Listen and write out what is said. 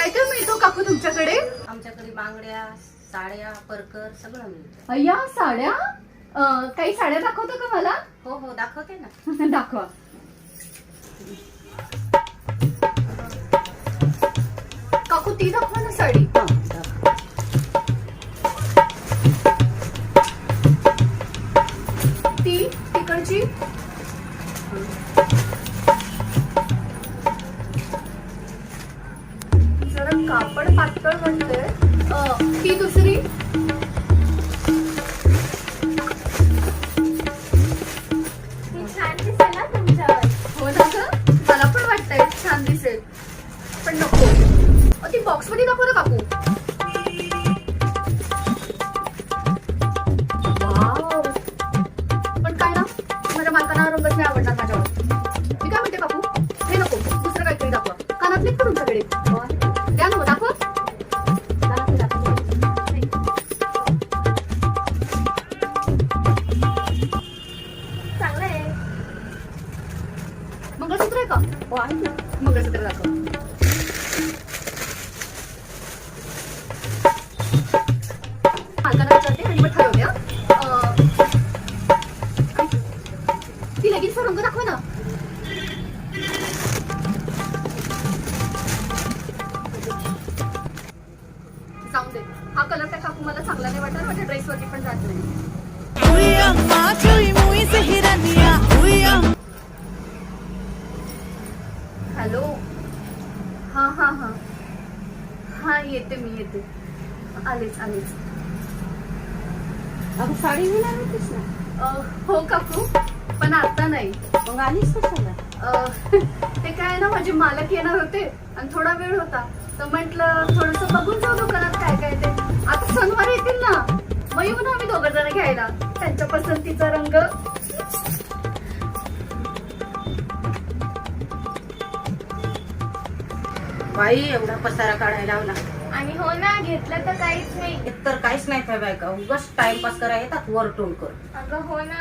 काय काय मिळतो काकू तुमच्याकडे? आमच्याकडे बांगड्या साड्या परकर सगळं मिळतं. अय्या साड्या? अं, काही साड्या दाखवतो का मला? हो हो दाखवते ना. दाखवा. कापड पातळ अं, ती दुसरी. तुमच्यावर. हो ना ग मला पण वाटतंय छान दिसेल. पण नको. ना काकू. पण काय ना माझ्या मालकांना रंगच नाही आवडणार माझ्यावर. मी काय म्हणते काकू? हे नको दुसरं काहीतरी दाखवा. कानातले का तुमच्याकडे आहे का? हो आहे ना. मंगळसूत्र दाखव. विचारते आणि मग ठरवते हा. ती रंग ना. जाऊन दे. हा कलर त्या काकू मला चांगला नाही वाटत माझ्या ड्रेसवरती पण जात नाही. हॅलो? हा हा हा. हा येते मी येते. आलेच आलेच. अगं साडी घेणार होतीस ना? अं, हो काकू पण आता नाही. मग आलीस कशाला? अं, ते काय ना माझे मालक येणार होते आणि थोडा वेळ होता. तर म्हंटल थोडस बघून जाऊ दुकानात काय काय ते. आता सणवार येतील ना. मग येऊ ना आम्ही दोघं जण घ्यायला. त्यांच्या पसंतीचा रंग. बाई एवढा पसारा काढायला लावला. आणि हो ना घेतलं तर काहीच नाही. तर काहीच नाही काय बायका उगाच टाइमपास करा येतात वर टोन कर अगं हो ना.